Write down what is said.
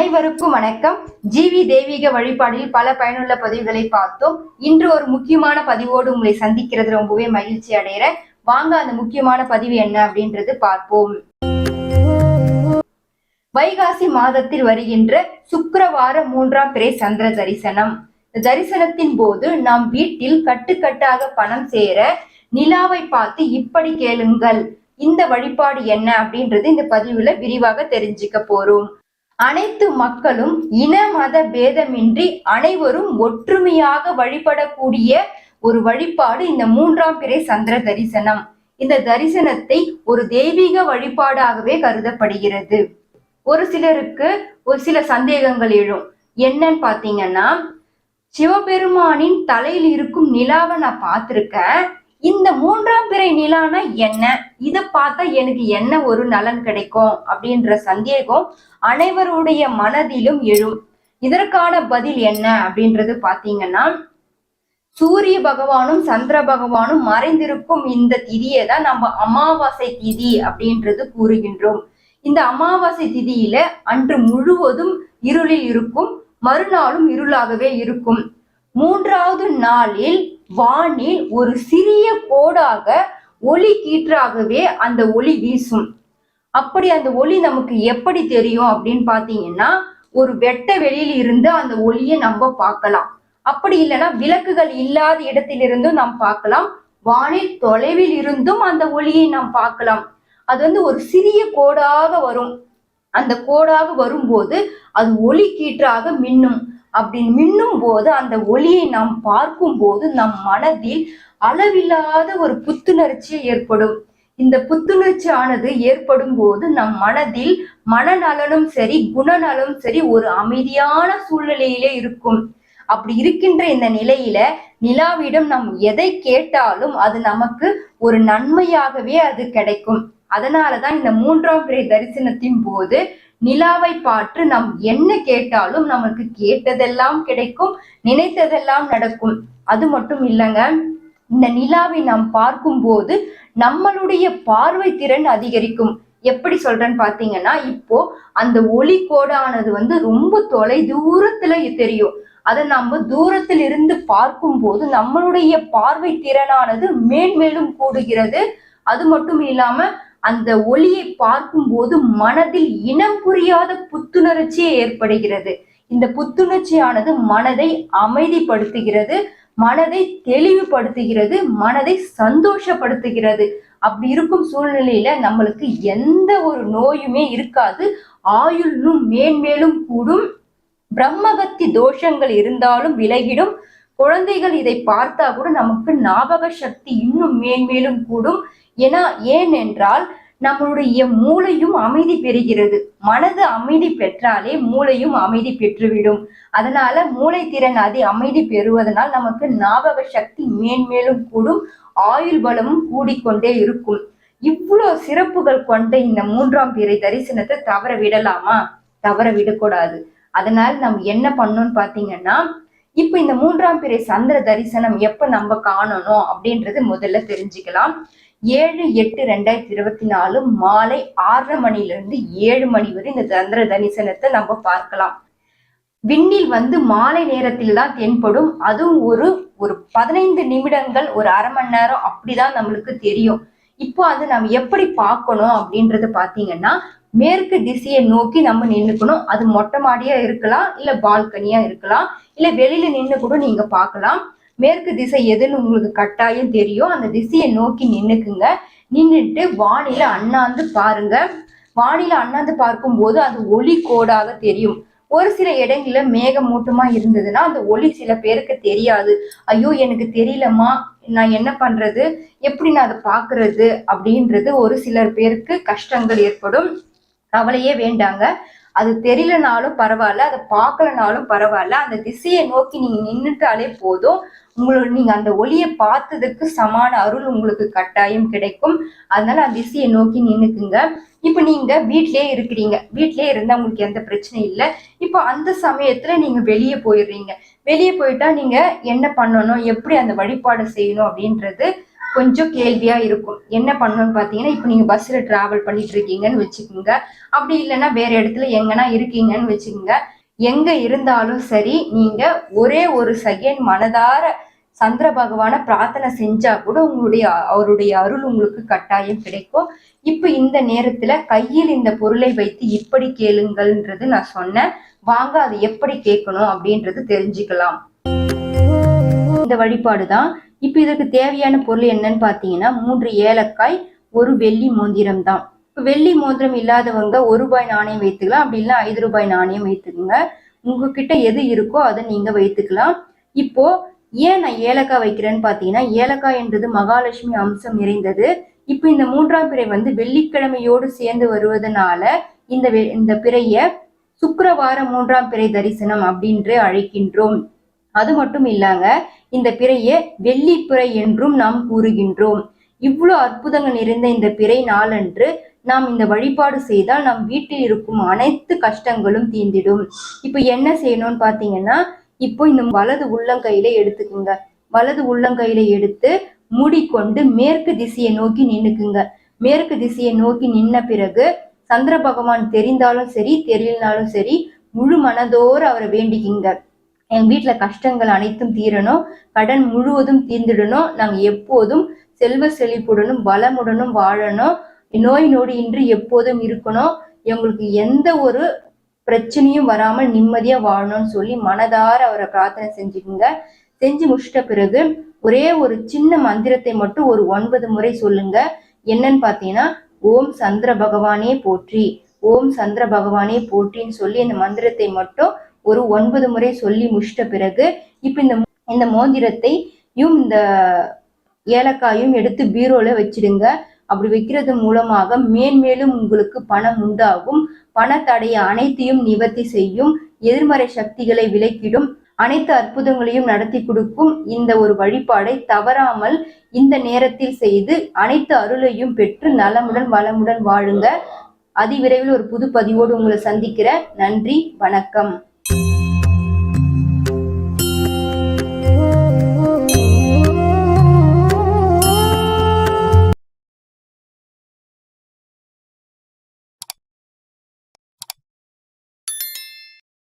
அனைவருக்கும் வணக்கம். ஜிவி தெய்வீக வழிபாடில் பல பயனுள்ள பதிவுகளை பார்த்தோம். இன்று ஒரு முக்கியமான பதிவோடு உங்களை சந்திக்கிறது ரொம்பவே மகிழ்ச்சி அடைகிறேன். வாங்க அந்த முக்கியமான பதிவு என்ன அப்படின்றது பார்ப்போம். வைகாசி மாதத்தில் வருகின்ற சுக்கரவார மூன்றாம் பிறை சந்திர தரிசனம். தரிசனத்தின் போது நாம் வீட்டில் கட்டுக்கட்டாக பணம் சேர நிலாவை பார்த்து இப்படி கேளுங்கள். இந்த வழிபாடு என்ன அப்படின்றது இந்த பதிவுல விரிவாக தெரிஞ்சுக்க போறோம். அனைத்து மக்களும் இன மத பேதமின்றி அனைவரும் ஒற்றுமையாக வழிபடக்கூடிய ஒரு வழிபாடு இந்த மூன்றாம் பிறை சந்திர தரிசனம். இந்த தரிசனத்தை ஒரு தெய்வீக வழிபாடாகவே கருதப்படுகிறது. ஒரு சிலருக்கு ஒரு சில சந்தேகங்கள் எழும். என்னன்னு பாத்தீங்கன்னா சிவபெருமானின் தலையில் இருக்கும் நிலாவை நான் பார்த்திருக்கேன். இந்த மூன்றாம் பிறை நிலானா என்ன? இதை பார்த்தா எனக்கு என்ன ஒரு நலன் கிடைக்கும்? அப்படின்ற சந்தேகம் அனைவருடைய மனதிலும் எழும். இதற்கான பதில் என்ன அப்படின்றது பாத்தீங்கன்னா சூரிய பகவானும் சந்திர பகவானும் மறைந்திருக்கும் இந்த திதியை தான் நம்ம அமாவாசை திதி அப்படின்றது கூறுகின்றோம். இந்த அமாவாசை திதியில அன்று முழுவதும் இருளில் இருக்கும் மறுநாளும் இருளாகவே இருக்கும். மூன்றாவது நாளில் வானில் ஒரு சிறிய கோடாக ஒளி கீற்றாகவே அந்த ஒளி வீசும். அப்படி அந்த ஒளி நமக்கு எப்படி தெரியும் அப்படின்னு பாத்தீங்கன்னா ஒரு வெட்ட வெளியில் இருந்து அந்த ஒளியை நம்ம பார்க்கலாம். அப்படி இல்லைன்னா விளக்குகள் இல்லாத இடத்திலிருந்தும் நாம் பார்க்கலாம். வானில் தொலைவில் இருந்தும் அந்த ஒளியை நாம் பார்க்கலாம். அது வந்து ஒரு சிறிய கோடாக வரும். அந்த கோடாக வரும்போது அது ஒளி கீற்றாக மின்னும். அப்படி மின்னும் போது அந்த ஒளியை நாம் பார்க்கும் போது நம் மனதில் அளவில்லாத ஒரு புத்துணர்ச்சி ஏற்படும். இந்த புத்துணர்ச்சி ஆனது ஏற்படும் போது நம் மனதில் மனநலனும் சரி குணநலனும் சரி ஒரு அமைதியான சூழ்நிலையிலே இருக்கும். அப்படி இருக்கின்ற இந்த நிலையில நிலாவிடம் நாம் எதை கேட்டாலும் அது நமக்கு ஒரு நன்மையாகவே அது கிடைக்கும். அதனாலதான் இந்த மூன்றாம் பிறை தரிசனத்தின் போது நிலாவை பார்த்து நாம் என்ன கேட்டாலும் நமக்கு கேட்டதெல்லாம் கிடைக்கும் நினைத்ததெல்லாம் நடக்கும். அது மட்டும் இல்லைங்க. இந்த நிலாவை நாம் பார்க்கும் போது நம்மளுடைய பார்வை திறன் அதிகரிக்கும். எப்படி சொல்றேன்னு பாத்தீங்கன்னா இப்போ அந்த ஒளி கோடானது வந்து ரொம்ப தொலை தூரத்துல தெரியும். அதை நம்ம தூரத்தில் இருந்து பார்க்கும் போது நம்மளுடைய பார்வை திறனானது மேன்மேலும் கூடுகிறது. அது மட்டும் இல்லாம அந்த ஒளியை பார்க்கும் போது மனதில் இனம் புரியாத புத்துணர்ச்சியே ஏற்படுகிறது. இந்த புத்துணர்ச்சியானது மனதை அமைதிப்படுத்துகிறது மனதை தெளிவுபடுத்துகிறது மனதை சந்தோஷப்படுத்துகிறது. அப்படி இருக்கும் சூழ்நிலையில நம்மளுக்கு எந்த ஒரு நோயுமே இருக்காது. ஆயுளும் மேன்மேலும் கூடும். பிரம்மகத்தி தோஷங்கள் இருந்தாலும் விலகிடும். குழந்தைகள் இதை பார்த்தா கூட நமக்கு ஞாபக சக்தி இன்னும் மேன்மேலும் கூடும். ஏன்னா ஏனென்றால் நம்மளுடைய மூளையும் அமைதி பெறுகிறது. மனது அமைதி பெற்றாலே மூளையும் அமைதி பெற்றுவிடும். அதனால மூளை திறன் அதி அமைதி பெறுவதனால் நமக்கு ஞாபக சக்தி மேன்மேலும் கூடும். ஆயுள் பலமும் கூடிக்கொண்டே இருக்கும். இவ்வளோ சிறப்புகள் கொண்ட இந்த மூன்றாம் பிறை தரிசனத்தை தவற விடலாமா? தவற விடக்கூடாது. அதனால் நம்ம என்ன பண்ணோம்னு பாத்தீங்கன்னா இப்ப இந்த மூன்றாம் பிறை சந்திர தரிசனம் எப்ப நம்ம காணணும் அப்படின்றது முதல்ல தெரிஞ்சுக்கலாம். ஏழு எட்டு ரெண்டாயிரத்தி இருபத்தி நாலு மாலை ஆறரை மணிலிருந்து ஏழு மணி வரை இந்த சந்திர தரிசனத்தை நம்ம பார்க்கலாம். விண்ணில் வந்து மாலை நேரத்தில் தான் தென்படும். அதுவும் ஒரு ஒரு பதினைந்து நிமிடங்கள் ஒரு அரை மணி நேரம் அப்படிதான் நம்மளுக்கு தெரியும். இப்போ அது நம்ம எப்படி பார்க்கணும் அப்படின்றது பாத்தீங்கன்னா மேற்கு திசையை நோக்கி நம்ம நின்றுக்கணும் அது மொட்டை மாடியா இருக்கலாம் இல்ல பால்கனியா இருக்கலாம் இல்ல வெளியில நின்று கூட நீங்க பார்க்கலாம். மேற்கு திசை எதுன்னு உங்களுக்கு கட்டாயம் தெரியும். அந்த திசையை நோக்கி நின்னுக்குங்க. நின்றுட்டு வானில அண்ணாந்து பாருங்க. வானில அண்ணாந்து பார்க்கும்போது அது ஒளி கோடாக தெரியும். ஒரு சில இடங்கள்ல மேகமூட்டமா இருந்ததுன்னா அந்த ஒளி சில பேருக்கு தெரியாது. ஐயோ எனக்கு தெரியலம்மா நான் என்ன பண்றது? எப்படி நான் அதை பாக்குறது அப்படின்றது ஒரு சிலர் பேருக்கு கஷ்டங்கள் ஏற்படும். கவலையே வேண்டாங்க. அது தெரியலனாலும் பரவாயில்ல அதை பார்க்கலனாலும் பரவாயில்ல. அந்த திசையை நோக்கி நீங்க நின்றுட்டாலே போதும். உங்களோட நீங்க அந்த ஒளியை பார்த்ததுக்கு சமான அருள் உங்களுக்கு கட்டாயம் கிடைக்கும். அதனால அந்த திசையை நோக்கி நின்னுக்குங்க. இப்போ நீங்க வீட்லயே இருக்கிறீங்க. வீட்லயே இருந்தா உங்களுக்கு எந்த பிரச்சனையும் இல்லை. இப்போ அந்த சமயத்துல நீங்க வெளியே போயிடுறீங்க. வெளியே போயிட்டா நீங்க என்ன பண்ணணும்? எப்படி அந்த வழிபாடு செய்யணும் அப்படின்றது கொஞ்சம் கேள்வியாக இருக்கும். என்ன பண்ணணும்னு பார்த்தீங்கன்னா இப்போ நீங்கள் பஸ்ஸில் ட்ராவல் பண்ணிட்டு இருக்கீங்கன்னு வச்சுக்கோங்க. அப்படி இல்லைன்னா வேற இடத்துல எங்கன்னா இருக்கீங்கன்னு வச்சுக்கோங்க. எங்கே இருந்தாலும் சரி நீங்கள் ஒரே ஒரு செகண்ட் மனதார சந்திர பகவானை பிரார்த்தனை செஞ்சா கூட உங்களுடைய அவருடைய அருள் உங்களுக்கு கட்டாயம் கிடைக்கும். இப்போ இந்த நேரத்துல கையில் இந்த பொருளை வைத்து இப்படி கேளுங்கள்ன்றது நான் சொன்னேன். வாங்க அது எப்படி கேட்கணும் அப்படின்றது தெரிஞ்சுக்கலாம். இந்த வழிபாடு தான் இப்போ இதற்கு தேவையான பொருள் என்னன்னு பார்த்தீங்கன்னா மூன்று ஏலக்காய் ஒரு வெள்ளி மோந்திரம் தான் இப்போ வெள்ளி மோந்திரம் இல்லாதவங்க ஒரு ரூபாய் நாணயம் வைத்துக்கலாம். அப்படி இல்லைன்னா ஐந்து ரூபாய் நாணயம் வைத்துக்கோங்க. உங்ககிட்ட எது இருக்கோ அதை நீங்க வைத்துக்கலாம். இப்போ ஏன் நான் ஏலக்காய் வைக்கிறேன்னு பார்த்தீங்கன்னா ஏலக்காய் என்றது மகாலட்சுமி அம்சம் நிறைந்தது. இப்போ இந்த மூன்றாம் பிறை வந்து வெள்ளிக்கிழமையோடு சேர்ந்து வருவதனால இந்த இந்த பிறைய சுக்கிரவார மூன்றாம் பிறை தரிசனம் அப்படின்று அழைக்கின்றோம். அது மட்டும் இல்லாங்க இந்த பிறைய வெள்ளிப்பிறை என்றும் நாம் கூறுகின்றோம். இவ்வளவு அற்புதங்கள் நிறைந்த இந்த பிறை நாளன்று நாம் இந்த வழிபாடு செய்தால் நம் வீட்டில் இருக்கும் அனைத்து கஷ்டங்களும் தீந்திடும் இப்போ என்ன செய்யணும்னு பாத்தீங்கன்னா இப்போ இந்த வலது உள்ளங்கையில எடுத்துக்குங்க. வலது உள்ளங்கையில எடுத்து மூடிக்கொண்டு மேற்கு திசையை நோக்கி நின்னுக்குங்க. மேற்கு திசையை நோக்கி நின்ன பிறகு சந்திர பகவான் தெரிந்தாலும் சரி தெரியலனாலும் சரி முழு மனதோறு அவரை வேண்டிக்கிங்க. எங்க வீட்டுல கஷ்டங்கள் அனைத்தும் தீரணும். கடன் முழுவதும் தீர்ந்துடணும். நாங்க எப்போதும் செல்வ செழிப்புடனும் வளமுடனும் வாழணும். நோய் நொடி எப்போதும் இருக்கணும். எங்களுக்கு எந்த ஒரு பிரச்சனையும் வராமல் நிம்மதியா வாழணும்னு சொல்லி மனதார அவரை பிரார்த்தனை செஞ்சுக்குங்க. செஞ்சு முடிச்சிட்ட பிறகு ஒரே ஒரு சின்ன மந்திரத்தை மட்டும் ஒரு ஒன்பது முறை சொல்லுங்க. என்னன்னு பாத்தீங்கன்னா ஓம் சந்திர பகவானே போற்றி. ஓம் சந்திர பகவானே போற்றின்னு சொல்லி இந்த மந்திரத்தை மட்டும் ஒரு ஒன்பது முறை சொல்லி முடிச்சிட்ட பிறகு இப்ப இந்த இந்த மோதிரத்தையும் இந்த ஏலக்காயும் எடுத்து பீரோல வச்சிடுங்க. அப்படி வைக்கிறது மூலமாக மேன்மேலும் உங்களுக்கு பணம் உண்டாகும். பணத்தடைய அனைத்தையும் நிவர்த்தி செய்யும். எதிர்மறை சக்திகளை விலக்கிடும். அனைத்து அற்புதங்களையும் நடத்தி கொடுக்கும். இந்த ஒரு வழிபாடை தவறாமல் இந்த நேரத்தில் செய்து அனைத்து அருளையும் பெற்று நலமுடன் வளமுடன் வாழுங்க. அதிவிரைவில் ஒரு புது பதிவோடு உங்களை சந்திக்கிறேன். நன்றி வணக்கம்.